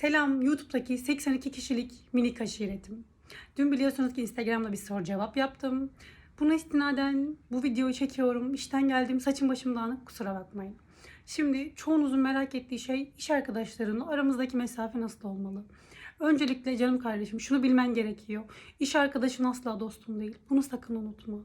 Selam YouTube'daki 82 kişilik minik aşiretim. Dün biliyorsunuz ki Instagram'da bir soru cevap yaptım. Buna istinaden bu videoyu çekiyorum. İşten geldim saçım başım dağınık kusura bakmayın. Şimdi çoğunuzun merak ettiği şey iş arkadaşlarının aramızdaki mesafe nasıl olmalı? Öncelikle canım kardeşim şunu bilmen gerekiyor. İş arkadaşın asla dostun değil. Bunu sakın unutma.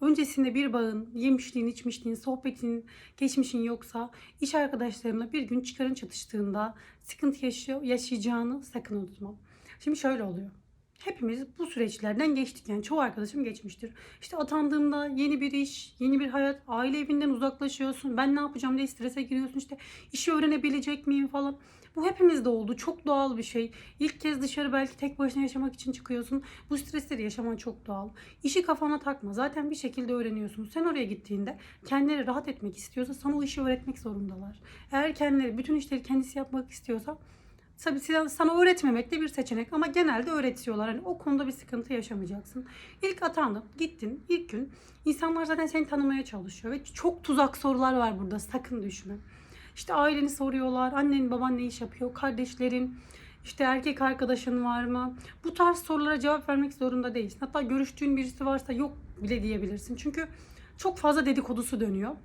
Öncesinde bir bağın, yemişliğin, içmişliğin, sohbetin, geçmişin yoksa iş arkadaşlarına bir gün çıkarın çatıştığında sıkıntı yaşıyor, yaşayacağını sakın unutma. Şimdi şöyle oluyor. Hepimiz bu süreçlerden geçtik yani çoğu arkadaşım geçmiştir. İşte atandığımda yeni bir iş, yeni bir hayat, aile evinden uzaklaşıyorsun. Ben ne yapacağım diye strese giriyorsun işte işi öğrenebilecek miyim falan. Bu hepimizde oldu. Çok doğal bir şey. İlk kez dışarı belki tek başına yaşamak için çıkıyorsun. Bu stresleri yaşaman çok doğal. İşi kafana takma. Zaten bir şekilde öğreniyorsun. Sen oraya gittiğinde kendileri rahat etmek istiyorsa sana o işi öğretmek zorundalar. Eğer kendileri bütün işleri kendisi yapmak istiyorsa Tabii sana öğretmemek de bir seçenek ama genelde öğretiyorlar. Hani o konuda bir sıkıntı yaşamayacaksın. İlk atandın, gittin ilk gün. İnsanlar zaten seni tanımaya çalışıyor ve çok tuzak sorular var burada. Sakın düşme. İşte aileni soruyorlar. Annen baban ne iş yapıyor? Kardeşlerin, işte erkek arkadaşın var mı? Bu tarz sorulara cevap vermek zorunda değilsin. Hatta görüştüğün birisi varsa yok bile diyebilirsin. Çünkü çok fazla dedikodusu dönüyor.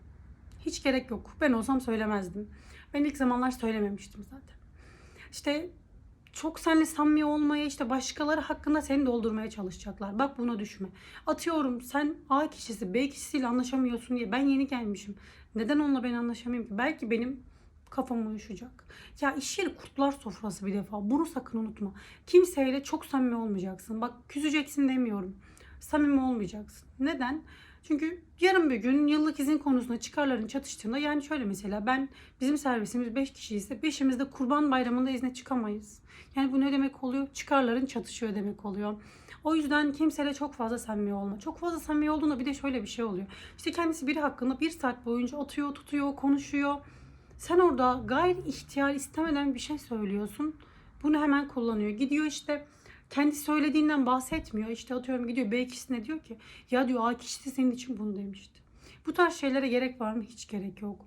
Hiç gerek yok. Ben olsam söylemezdim. Ben ilk zamanlar söylememiştim zaten. İşte çok seninle samimi olmaya işte başkaları hakkında seni doldurmaya çalışacaklar. Bak buna düşme. Atıyorum sen A kişisi B kişisiyle anlaşamıyorsun diye ben yeni gelmişim. Neden onunla ben anlaşamayayım ki? Belki benim kafam uyuşacak. Ya iş yeri kurtlar sofrası bir defa. Bunu sakın unutma. Kimseyle çok samimi olmayacaksın. Bak küseceksin demiyorum. Samimi olmayacaksın. Neden? Çünkü yarın bir gün yıllık izin konusunda çıkarların çatıştığında yani şöyle mesela ben bizim servisimiz 5 kişi ise 5'imiz de kurban bayramında izne çıkamayız. Yani bu ne demek oluyor? Çıkarların çatışıyor demek oluyor. O yüzden kimseyle çok fazla samimi olma. Çok fazla samimi olduğunda bir de şöyle bir şey oluyor. İşte kendisi biri hakkında bir saat boyunca atıyor, tutuyor, konuşuyor. Sen orada gayri ihtiyar istemeden bir şey söylüyorsun. Bunu hemen kullanıyor. Gidiyor işte kendi söylediğinden bahsetmiyor. İşte atıyorum gidiyor B kişisine diyor ki ya diyor A kişisi senin için bunu demişti. Bu tarz şeylere gerek var mı? Hiç gerek yok.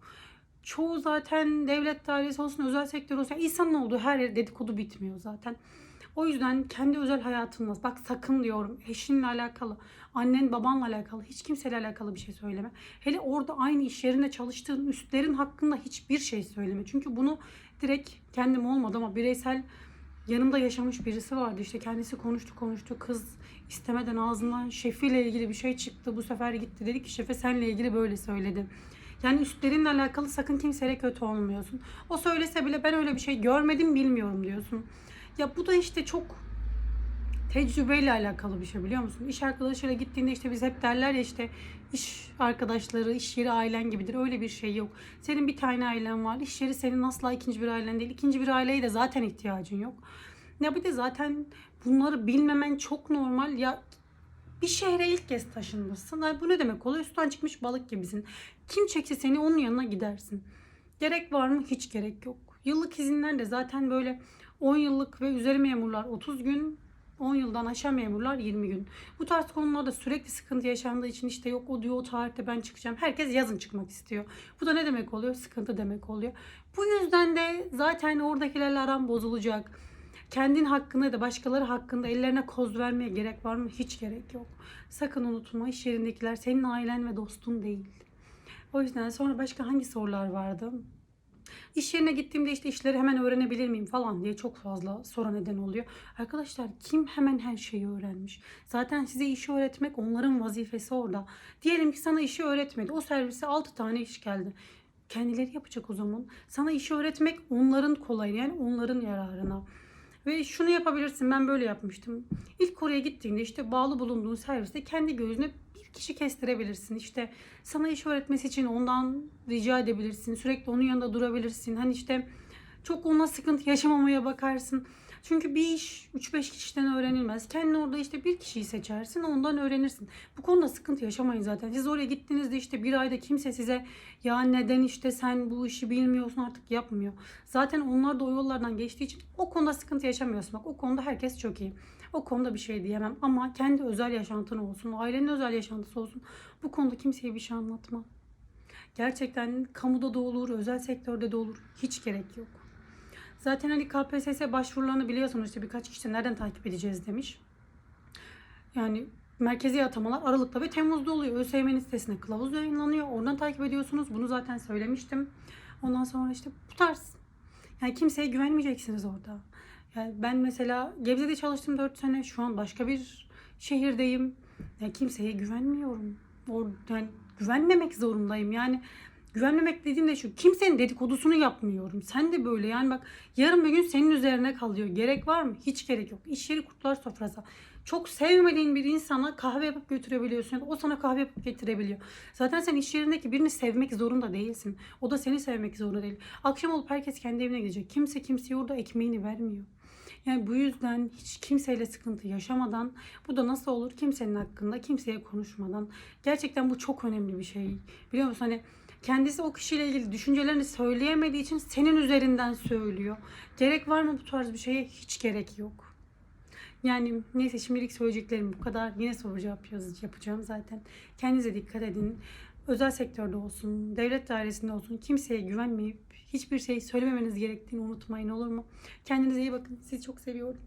Çoğu zaten devlet dairesi olsun, özel sektör olsun. insanın olduğu her yer dedikodu bitmiyor zaten. O yüzden kendi özel hayatınla bak sakın diyorum eşinle alakalı, annen babanla alakalı, hiç kimseyle alakalı bir şey söyleme. Hele orada aynı iş yerinde çalıştığın üstlerin hakkında hiçbir şey söyleme. Çünkü bunu direkt kendim olmadı ama bireysel yanımda yaşamış birisi vardı. İşte kendisi konuştu konuştu. Kız istemeden ağzından şefiyle ilgili bir şey çıktı. Bu sefer gitti dedi ki şefe senle ilgili böyle söyledi. Yani üstlerinle alakalı sakın kimseyle kötü olmuyorsun. O söylese bile ben öyle bir şey görmedim bilmiyorum diyorsun. Ya bu da işte çok tecrübeyle alakalı bir şey biliyor musun? İş arkadaşıyla gittiğinde işte biz hep derler ya işte iş arkadaşları, iş yeri ailen gibidir. Öyle bir şey yok. Senin bir tane ailen var. İş yeri senin asla ikinci bir ailen değil. İkinci bir aileye de zaten ihtiyacın yok. Ya bir de zaten bunları bilmemen çok normal. Ya bir şehre ilk kez taşınmışsın. Ay bu ne demek oluyor? Üstten çıkmış balık gibisin. Kim çekse seni onun yanına gidersin. Gerek var mı? Hiç gerek yok. Yıllık izinler de zaten böyle 10 yıllık ve üzeri memurlar 30 gün, 10 yıldan aşağı memurlar 20 gün. Bu tarz konularda sürekli sıkıntı yaşandığı için işte yok o diyor o tarihte ben çıkacağım. Herkes yazın çıkmak istiyor. Bu da ne demek oluyor? Sıkıntı demek oluyor. Bu yüzden de zaten oradakilerle aram bozulacak. Kendin hakkında da başkaları hakkında ellerine koz vermeye gerek var mı? Hiç gerek yok. Sakın unutma iş yerindekiler senin ailen ve dostun değil. O yüzden sonra başka hangi sorular vardı? İş yerine gittiğimde işte işleri hemen öğrenebilir miyim falan diye çok fazla soru neden oluyor. Arkadaşlar kim hemen her şeyi öğrenmiş? Zaten size işi öğretmek onların vazifesi orada. Diyelim ki sana işi öğretmedi. O servise 6 tane iş geldi. Kendileri yapacak o zaman. Sana işi öğretmek onların kolayı yani onların yararına. Ve şunu yapabilirsin ben böyle yapmıştım. İlk oraya gittiğinde işte bağlı bulunduğun serviste kendi gözüne bir kişi kestirebilirsin. İşte sana iş öğretmesi için ondan rica edebilirsin. Sürekli onun yanında durabilirsin. Hani işte çok onunla sıkıntı yaşamamaya bakarsın. Çünkü bir iş 3-5 kişiden öğrenilmez. Kendin orada işte bir kişiyi seçersin ondan öğrenirsin. Bu konuda sıkıntı yaşamayın zaten. Siz oraya gittiğinizde işte bir ayda kimse size ya neden işte sen bu işi bilmiyorsun artık yapmıyor. Zaten onlar da o yollardan geçtiği için o konuda sıkıntı yaşamıyorsun. Bak o konuda herkes çok iyi. O konuda bir şey diyemem ama kendi özel yaşantın olsun, ailenin özel yaşantısı olsun. Bu konuda kimseye bir şey anlatma. Gerçekten kamuda da olur, özel sektörde de olur. Hiç gerek yok. Zaten hani KPSS başvurularını biliyorsunuz işte birkaç kişi nereden takip edeceğiz demiş. Yani merkezi atamalar Aralık'ta ve Temmuz'da oluyor. ÖSYM'nin sitesine kılavuz yayınlanıyor. Oradan takip ediyorsunuz. Bunu zaten söylemiştim. Ondan sonra işte bu tarz. Yani kimseye güvenmeyeceksiniz orada. Yani ben mesela Gebze'de çalıştım 4 sene. Şu an başka bir şehirdeyim. Yani kimseye güvenmiyorum. Or yani güvenmemek zorundayım. Yani güvenmemek dediğim de şu. Kimsenin dedikodusunu yapmıyorum. Sen de böyle yani bak yarın bir gün senin üzerine kalıyor. Gerek var mı? Hiç gerek yok. İş yeri kurtlar sofrası. Çok sevmediğin bir insana kahve yapıp götürebiliyorsun. O sana kahve yapıp getirebiliyor. Zaten sen iş yerindeki birini sevmek zorunda değilsin. O da seni sevmek zorunda değil. Akşam olup herkes kendi evine gidecek. Kimse kimseye orada ekmeğini vermiyor. Yani bu yüzden hiç kimseyle sıkıntı yaşamadan bu da nasıl olur kimsenin hakkında kimseye konuşmadan gerçekten bu çok önemli bir şey. Biliyor musun hani kendisi o kişiyle ilgili düşüncelerini söyleyemediği için senin üzerinden söylüyor. Gerek var mı bu tarz bir şeye? Hiç gerek yok. Yani neyse şimdilik söyleyeceklerim bu kadar. Yine soru cevap yapacağım zaten. Kendinize dikkat edin. Özel sektörde olsun, devlet dairesinde olsun kimseye güvenmeyip hiçbir şey söylememeniz gerektiğini unutmayın olur mu? Kendinize iyi bakın. Sizi çok seviyorum.